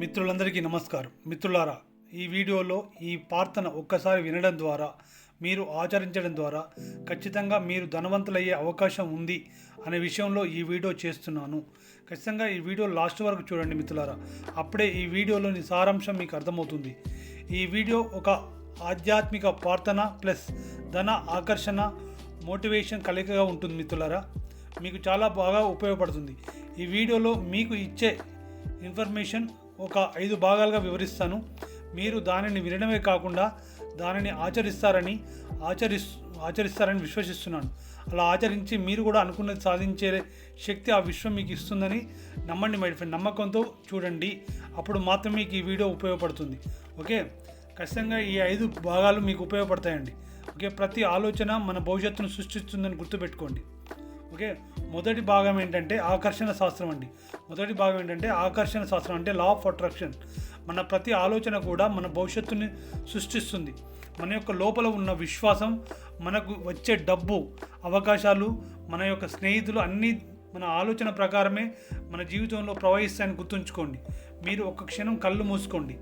మిత్రులందరికీ నమస్కారం. మిత్రులారా ఈ వీడియోలో ఈ ప్రార్థన ఒక్కసారి వినడం ద్వారా మీరు ఆచరించడం ద్వారా ఖచ్చితంగా మీరు ధనవంతులయ్యే అవకాశం ఉంది అనే విషయంలో ఈ వీడియో చేస్తున్నాను. ఖచ్చితంగా ఈ వీడియో లాస్ట్ వరకు చూడండి మిత్రులారా. అప్పుడే ఈ వీడియోలోని సారాంశం మీకు అర్థమవుతుంది. ఈ వీడియో ఒక ఆధ్యాత్మిక ప్రార్థన ప్లస్ ధన ఆకర్షణ మోటివేషన్ కలయికగా ఉంటుంది మిత్రులారా. మీకు చాలా బాగా ఉపయోగపడుతుంది. ఈ వీడియోలో మీకు ఇచ్చే ఇన్ఫర్మేషన్ ఒక ఐదు భాగాలుగా వివరిస్తాను. మీరు దానిని వినడమే కాకుండా దానిని ఆచరిస్తారని ఆచరిస్ ఆచరిస్తారని విశ్వసిస్తున్నాను. అలా ఆచరించి మీరు కూడా అనుకున్నది సాధించే శక్తి ఆ విశ్వం మీకు ఇస్తుందని నమ్మండి మై ఫ్రెండ్. నమ్మకంతో చూడండి. అప్పుడు మాత్రమే మీకు ఈ వీడియో ఉపయోగపడుతుంది. ఓకే? ఖచ్చితంగా ఈ ఐదు భాగాలు మీకు ఉపయోగపడతాయండి. ఓకే? ప్రతి ఆలోచన మన భవిష్యత్తును సృష్టిస్తుందని గుర్తుపెట్టుకోండి. ఓకే? మొదటి భాగం ఏంటంటే ఆకర్షణ శాస్త్రం అండి. మొదటి భాగం ఏంటంటే ఆకర్షణ శాస్త్రం అంటే లా ఆఫ్ అట్రాక్షన్ మన ప్రతి ఆలోచన కూడా మన భవిష్యత్తుని సృష్టిస్తుంది. మన యొక్క లోపల ఉన్న విశ్వాసం మనకు వచ్చే డబ్బు అవకాశాలు మన యొక్క స్నేహితులు అన్నీ మన ఆలోచన ప్రకారమే మన జీవితంలో ప్రవహిస్తాయని గుర్తుంచుకోండి. మీరు ఒక క్షణం కళ్ళు మూసుకోండి.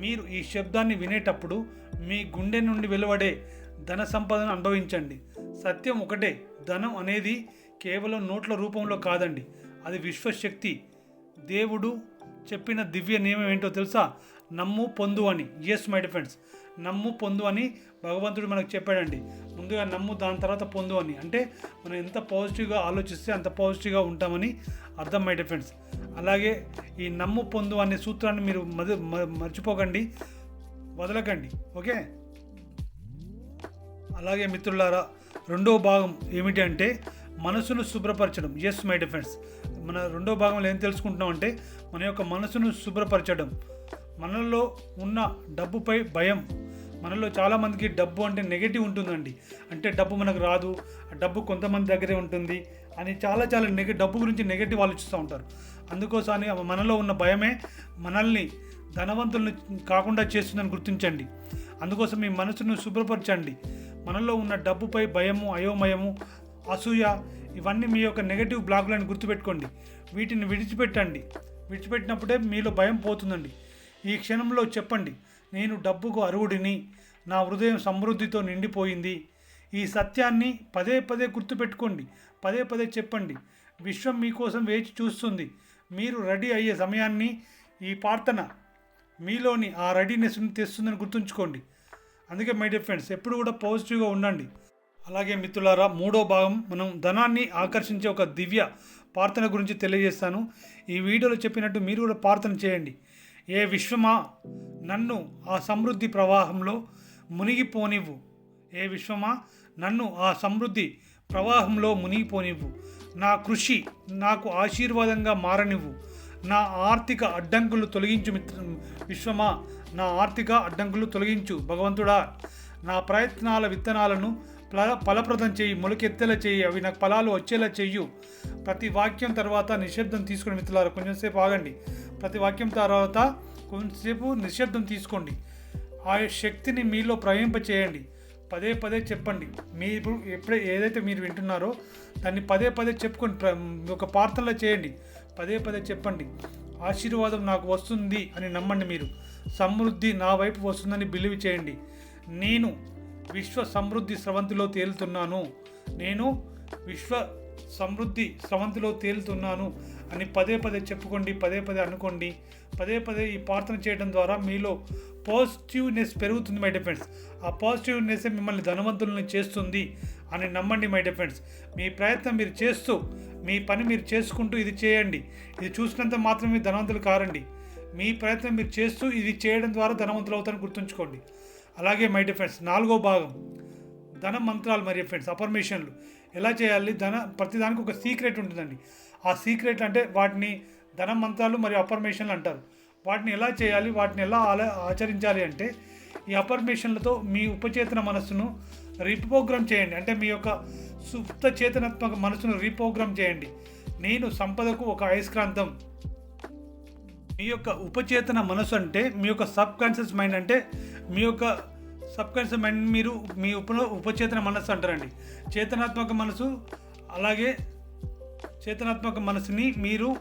మీరు ఈ శబ్దాన్ని వినేటప్పుడు మీ గుండె నుండి వెలువడే ధన సంపదను అనుభవించండి. సత్యం ఒకటే. ధనం అనేది కేవలం నోట్ల రూపంలో కాదండి. అది విశ్వశక్తి. దేవుడు చెప్పిన దివ్య నియమం ఏంటో తెలుసా? నమ్ము పొందు అని. ఎస్ మై డిఫెండ్స్ నమ్ము పొందు అని భగవంతుడు మనకు చెప్పాడండి. ముందుగా నమ్ము దాని తర్వాత పొందు అని. అంటే మనం ఎంత పాజిటివ్గా ఆలోచిస్తే అంత పాజిటివ్గా ఉంటామని అర్థం మై డిఫెండ్స్ అలాగే ఈ నమ్ము పొందు అనే సూత్రాన్ని మీరు మ- మర్చిపోకండి. వదలకండి. ఓకే? అలాగే మిత్రులారా రెండో భాగం ఏమిటి అంటే మనసును శుభ్రపరచడం. ఎస్ మై డిఫెన్స్ మన రెండో భాగంలో ఏం తెలుసుకుంటున్నాం అంటే మన యొక్క మనసును శుభ్రపరచడం. మనలో ఉన్న డబ్బుపై భయం. మనలో చాలామందికి డబ్బు అంటే నెగటివ్ ఉంటుందండి. అంటే డబ్బు మనకు రాదు. ఆ డబ్బు కొంతమంది దగ్గరే ఉంటుంది అని చాలా చాలా నెగ డబ్బు గురించి నెగిటివ్ ఆలోచిస్తూ ఉంటారు. అందుకోసమని మనలో ఉన్న భయమే మనల్ని ధనవంతులను కాకుండా చేస్తుందని గుర్తించండి. అందుకోసం మీ మనసును శుభ్రపరచండి. మనలో ఉన్న డబ్బుపై భయము అయోమయము అసూయ ఇవన్నీ మీ యొక్క నెగటివ్ బ్లాగులను గుర్తుపెట్టుకోండి. వీటిని విడిచిపెట్టండి. విడిచిపెట్టినప్పుడే మీలో భయం పోతుందండి. ఈ క్షణంలో చెప్పండి నేను డబ్బుకు అర్హుడిని నా హృదయం సమృద్ధితో నిండిపోయింది. ఈ సత్యాన్ని పదే పదే గుర్తుపెట్టుకోండి. పదే పదే చెప్పండి. విశ్వం మీకోసం వేచి చూస్తుంది. మీరు రెడీ అయ్యే సమయాన్ని ఈ ప్రార్థన మీలోని ఆ రెడీనెస్ని తెస్తుందని గుర్తుంచుకోండి. అందుకే మై డియర్ ఫ్రెండ్స్ ఎప్పుడు కూడా పాజిటివ్గా ఉండండి. అలాగే మిత్రులారా మూడో భాగం మనం ధనాన్ని ఆకర్షించే ఒక దివ్య ప్రార్థన గురించి తెలియజేస్తాను. ఈ వీడియోలో చెప్పినట్టు మీరు కూడా ప్రార్థన చేయండి. ఏ విశ్వమా నన్ను ఆ సమృద్ధి ప్రవాహంలో మునిగిపోనివ్వు. ఏ విశ్వమా నన్ను ఆ సమృద్ధి ప్రవాహంలో మునిగిపోనివ్వు. నా కృషి నాకు ఆశీర్వాదంగా మారనివ్వు. నా ఆర్థిక అడ్డంకులు తొలగించు మిత్ర విశ్వమా నా ఆర్థిక అడ్డంకులు తొలగించు భగవంతుడా. నా ప్రయత్నాల విత్తనాలను ఫల ఫలప్రదం చేయి మొలకెత్తేలా చేయి అవి నాకు ఫలాలు వచ్చేలా చెయ్యు. ప్రతి వాక్యం తర్వాత నిశ్శబ్దం తీసుకుని మిత్రులారా. కొంచెంసేపు ఆగండి. ప్రతి వాక్యం తర్వాత కొంచెంసేపు నిశ్శబ్దం తీసుకోండి. ఆ శక్తిని మీలో ప్రవహింప చేయండి. పదే పదే చెప్పండి. మీరు ఎప్పుడే ఏదైతే మీరు వింటున్నారో దాన్ని పదే పదే చెప్పుకొని ప్ర- ఒక ప్రార్థనలో చేయండి. పదే పదే చెప్పండి. ఆశీర్వాదం నాకు వస్తుంది అని నమ్మండి మీరు. సమృద్ధి నా వైపు వస్తుందని బిలీవ్ చేయండి. నేను విశ్వ సమృద్ధి స్రవంతిలో తేలుతున్నాను. నేను విశ్వ సమృద్ధి స్రవంతిలో తేలుతున్నాను అని పదే పదే చెప్పుకోండి పదే పదే అనుకోండి. పదే పదే ఈ ప్రార్థన చేయడం ద్వారా మీలో పాజిటివ్నెస్ పెరుగుతుంది మై డిఫెండ్స్ ఆ పాజిటివ్నెస్ మిమ్మల్ని ధనవంతులను చేస్తుంది. అని నమ్మండి మై డిఫెండ్స్ మీ ప్రయత్నం మీరు చేస్తూ మీ పని మీరు చేసుకుంటూ ఇది చేయండి. ఇది చూసినంత మాత్రమే ధనవంతులు కారండి. మీ ప్రయత్నం మీరు చేస్తూ ఇది చేయడం ద్వారా ధనవంతులు అవుతారని గుర్తుంచుకోండి. అలాగే మై డిఫెండ్స్ నాలుగో భాగం. ధన మంత్రాలు మరియు ఫ్రెండ్స్ అఫర్మేషన్లు ఎలా చేయాలి? ధన ప్రతిదానికి ఒక సీక్రెట్ ఉంటుందండి. ఆ సీక్రెట్ అంటే వాటిని ధన మంత్రాలు మరియు అఫర్మేషన్లు అంటారు. వాటిని ఎలా చేయాలి? వాటిని ఎలా ఆల ఆచరించాలి అంటే ఈ అఫర్మేషన్లతో మీ ఉపచేతన మనస్సును రీప్రోగ్రామ్ చేయండి. అంటే మీ యొక్క సుప్త చేతనాత్మక మనసును రీప్రోగ్రామ్ చేయండి. నేను సంపదకు ఒక అయస్క్రాంతం మీ యొక్క ఉపచేతన మనసు అంటే మీ యొక్క సబ్ కాన్షియస్ మైండ్ అంటే మీ యొక్క సబ్ కాన్షియస్ మైండ్ మీరు మీ ఉప ఉపచేతన మనసు అంటారండి. చేతనాత్మక మనసు అలాగే చేతనాత్మక మనసుని మీరు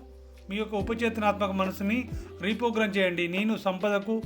మీ యొక్క ఉపచేతనాత్మక మనసుని రీప్రోగ్రామ్ చేయండి. నేను సంపదకు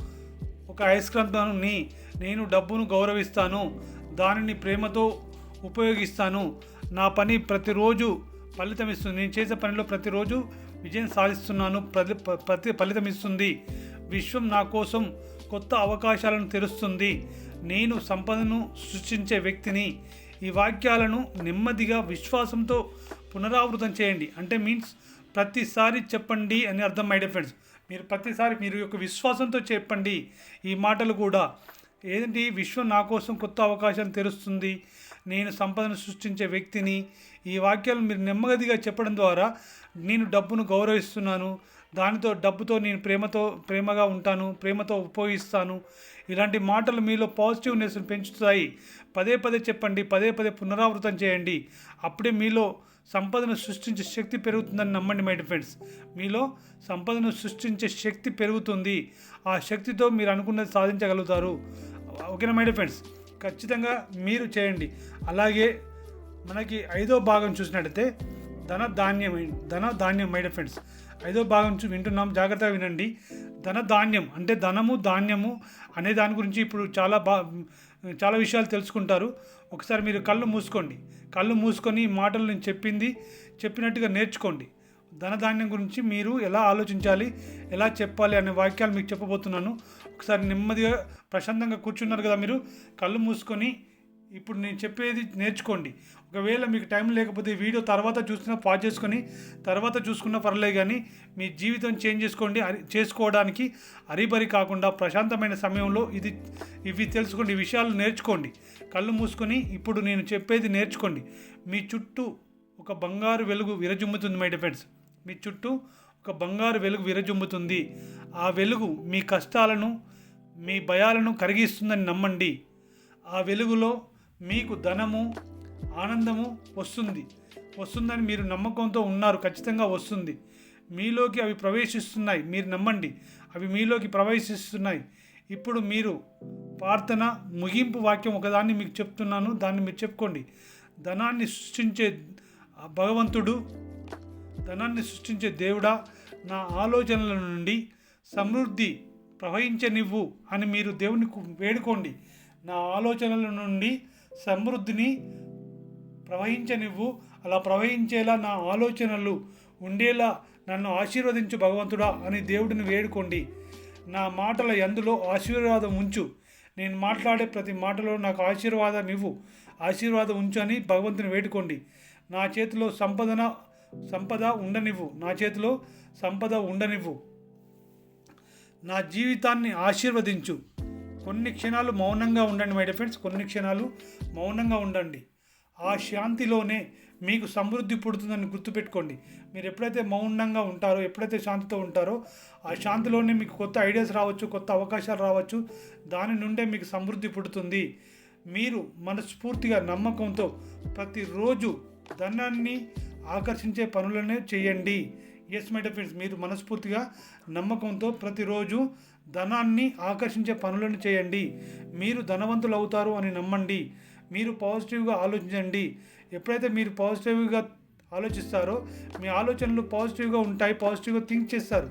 ఒక అయస్క్రాంతాన్ని నేను డబ్బును గౌరవిస్తాను. దానిని ప్రేమతో ఉపయోగిస్తాను. నా పని ప్రతిరోజు ఫలితం ఇస్తుంది. నేను చేసే పనిలో ప్రతిరోజు విజయం సాధిస్తున్నాను. ప్రతి ప్రతి ఫలితం ఇస్తుంది. విశ్వం నా కోసం కొత్త అవకాశాలను తెరుస్తుంది. నేను సంపదను సృష్టించే వ్యక్తిని. ఈ వాక్యాలను నెమ్మదిగా విశ్వాసంతో పునరావృతం చేయండి. అంటే మీన్స్ ప్రతిసారి చెప్పండి అని అర్థం మై డియర్ మీరు ప్రతిసారి మీరు యొక్క విశ్వాసంతో చెప్పండి. ఈ మాటలు కూడా ఏంటి విశ్వం నా కోసం కొత్త అవకాశం తెరుస్తుంది. నేను సంపదను సృష్టించే వ్యక్తిని. ఈ వాక్యాలు మీరు నెమ్మదిగా చెప్పడం ద్వారా నేను డబ్బును గౌరవిస్తున్నాను. దానితో డబ్బుతో నేను ప్రేమతో ప్రేమగా ఉంటాను. ప్రేమతో ఉపయోగిస్తాను. ఇలాంటి మాటలు మీలో పాజిటివ్నెస్ పెంచుతాయి. పదే పదే చెప్పండి. పదే పదే పునరావృతం చేయండి. అప్పుడే మీలో సంపదను సృష్టించే శక్తి పెరుగుతుందని నమ్మండి మై ఫ్రెండ్స్. మీలో సంపదను సృష్టించే శక్తి పెరుగుతుంది. ఆ శక్తితో మీరు అనుకున్నది సాధించగలుగుతారు. ఓకేనా మై ఫ్రెండ్స్? ఖచ్చితంగా మీరు చేయండి. అలాగే మనకి ఐదో భాగం చూసినట్టయితే ధన ధాన్యం ధన ధాన్యం మై ఫ్రెండ్స్. ఐదో భాగం చూ వింటున్నాం. జాగ్రత్తగా వినండి. ధన ధాన్యం అంటే ధనము ధాన్యము అనే దాని గురించి ఇప్పుడు చాలా బా చాలా విషయాలు తెలుసుకుంటారు. ఒకసారి మీరు కళ్ళు మూసుకోండి. కళ్ళు మూసుకొని ఈ మాటలు నేను చెప్పింది చెప్పినట్టుగా నేర్చుకోండి. ధనధాన్యం గురించి మీరు ఎలా ఆలోచించాలి ఎలా చెప్పాలి అనే వాక్యాలు మీకు చెప్పబోతున్నాను. ఒకసారి నెమ్మదిగా ప్రశాంతంగా కూర్చున్నారు కదా మీరు? కళ్ళు మూసుకొని ఇప్పుడు నేను చెప్పేది నేర్చుకోండి. ఒకవేళ మీకు టైం లేకపోతే వీడియో తర్వాత చూసినా పాజ్ చేసుకొని తర్వాత చూసుకున్నా పర్లేదు కానీ మీ జీవితం చేంజ్ చేసుకోండి. అరి- చేసుకోవడానికి అరిబరి కాకుండా ప్రశాంతమైన సమయంలో ఇది ఇవి తెలుసుకోండి విషయాలు నేర్చుకోండి. కళ్ళు మూసుకొని ఇప్పుడు నేను చెప్పేది నేర్చుకోండి. మీ చుట్టూ ఒక బంగారు వెలుగు విరజుమ్ముతుంది మై డిఫెండ్స్ మీ చుట్టూ ఒక బంగారు వెలుగు విరజుమ్ముతుంది. ఆ వెలుగు మీ కష్టాలను మీ భయాలను కరిగిస్తుందని నమ్మండి. ఆ వెలుగులో మీకు ధనము ఆనందము వస్తుంది. వస్తుందని మీరు నమ్మకంతో ఉన్నారు. ఖచ్చితంగా వస్తుంది. మీలోకి అవి ప్రవేశిస్తున్నాయి. మీరు నమ్మండి. అవి మీలోకి ప్రవేశిస్తున్నాయి. ఇప్పుడు మీరు ప్రార్థన ముగింపు వాక్యం ఒకదాన్ని మీకు చెప్తున్నాను. దాన్ని మీరు చెప్పుకోండి. ధనాన్ని సృష్టించే భగవంతుడు ధనాన్ని సృష్టించే దేవుడా నా ఆలోచనల నుండి సమృద్ధి ప్రవహించనివ్వు అని మీరు దేవుని వేడుకోండి. నా ఆలోచనల నుండి సమృద్ధిని ప్రవహించనివ్వు. అలా ప్రవహించేలా నా ఆలోచనలు ఉండేలా నన్ను ఆశీర్వదించు భగవంతుడా అని దేవుడిని వేడుకోండి. నా మాటల ఎందులో ఆశీర్వాదం ఉంచు. నేను మాట్లాడే ప్రతి మాటలో నాకు ఆశీర్వాదం ఇవ్వు. ఆశీర్వాదం ఉంచు అని భగవంతుని వేడుకోండి. నా చేతిలో సంపదన సంపద ఉండనివ్వు. నా చేతిలో సంపద ఉండనివ్వు. నా జీవితాన్ని ఆశీర్వదించు. కొన్ని క్షణాలు మౌనంగా ఉండండి మై ఫ్రెండ్స్ కొన్ని క్షణాలు మౌనంగా ఉండండి. ఆ శాంతిలోనే మీకు సమృద్ధి పుడుతుందని గుర్తుపెట్టుకోండి. మీరు ఎప్పుడైతే మౌనంగా ఉంటారో ఎప్పుడైతే శాంతితో ఉంటారో ఆ శాంతిలోనే మీకు కొత్త ఐడియాస్ రావచ్చు కొత్త అవకాశాలు రావచ్చు. దాని నుండే మీకు సమృద్ధి పుడుతుంది. మీరు మనస్ఫూర్తిగా నమ్మకంతో ప్రతిరోజు ధనాన్ని ఆకర్షించే పనులనే చేయండి. ఎస్ మై ఫ్రెండ్స్ మీరు మనస్ఫూర్తిగా నమ్మకంతో ప్రతిరోజు ధనాన్ని ఆకర్షించే పనులను చేయండి. మీరు ధనవంతులు అవుతారు అని నమ్మండి. మీరు పాజిటివ్గా ఆలోచించండి. ఎప్పుడైతే మీరు పాజిటివ్గా ఆలోచిస్తారో మీ ఆలోచనలు పాజిటివ్గా ఉంటాయి పాజిటివ్గా థింక్ చేస్తారు.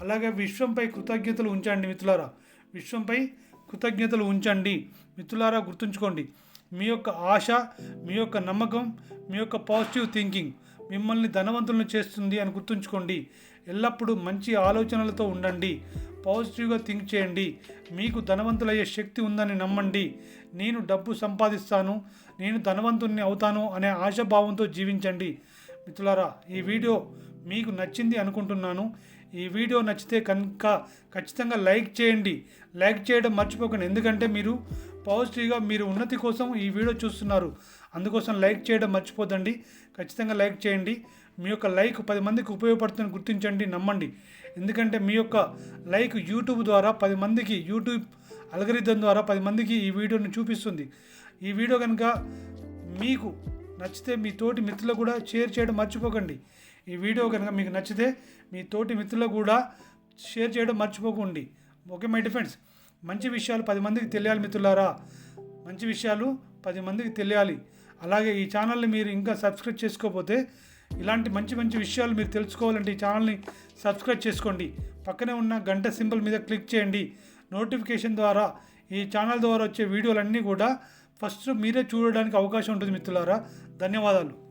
అలాగే విశ్వంపై కృతజ్ఞతలు ఉంచండి మిత్రులారా. విశ్వంపై కృతజ్ఞతలు ఉంచండి. మిత్రులారా గుర్తుంచుకోండి. మీ యొక్క ఆశ మీ యొక్క నమ్మకం మీ యొక్క పాజిటివ్ థింకింగ్ మిమ్మల్ని ధనవంతులను చేస్తుంది అని గుర్తుంచుకోండి. ఎల్లప్పుడూ మంచి ఆలోచనలతో ఉండండి. పాజిటివ్గా థింక్ చేయండి. మీకు ధనవంతులయ్యే శక్తి ఉందని నమ్మండి. నేను డబ్బు సంపాదిస్తాను. నేను ధనవంతుని అవుతాను అనే ఆశాభావంతో జీవించండి. మిత్రులారా ఈ వీడియో మీకు నచ్చింది అనుకుంటున్నాను. ఈ వీడియో నచ్చితే కనుక ఖచ్చితంగా లైక్ చేయండి. లైక్ చేయడం మర్చిపోకండి. ఎందుకంటే మీరు పాజిటివ్గా మీరు ఉన్నతి కోసం ఈ వీడియో చూస్తున్నారు. అందుకోసం లైక్ చేయడం మర్చిపోదండి ఖచ్చితంగా లైక్ చేయండి. మీ యొక్క లైక్ పది మందికి ఉపయోగపడుతుందని గుర్తించండి నమ్మండి. ఎందుకంటే మీ యొక్క లైక్ యూట్యూబ్ ద్వారా పది మందికి యూట్యూబ్ అల్గరిథం ద్వారా పది మందికి ఈ వీడియోని చూపిస్తుంది. ఈ వీడియో కనుక మీకు నచ్చితే మీ తోటి మిత్రులకు కూడా షేర్ చేయడం మర్చిపోకండి. ఈ వీడియో కనుక మీకు నచ్చితే మీ తోటి మిత్రులకు కూడా షేర్ చేయడం మర్చిపోకండి. ఓకే మై డిఫెండ్స్ మంచి విషయాలు పది మందికి తెలియాలి మిత్రులారా. మంచి విషయాలు పది మందికి తెలియాలి. అలాగే ఈ ఛానల్ని మీరు ఇంకా సబ్స్క్రైబ్ చేసుకోకపోతే ఇలాంటి మంచి మంచి విషయాలు మీరు తెలుసుకోవాలంటే ఈ ఛానల్ని సబ్స్క్రైబ్ చేసుకోండి. పక్కనే ఉన్న గంట సింబల్ మీద క్లిక్ చేయండి. నోటిఫికేషన్ ద్వారా ఈ ఛానల్ ద్వారా వచ్చే వీడియోలన్నీ కూడా ఫస్ట్ మీరే చూడడానికి అవకాశం ఉంటుంది మిత్రులారా. ధన్యవాదాలు.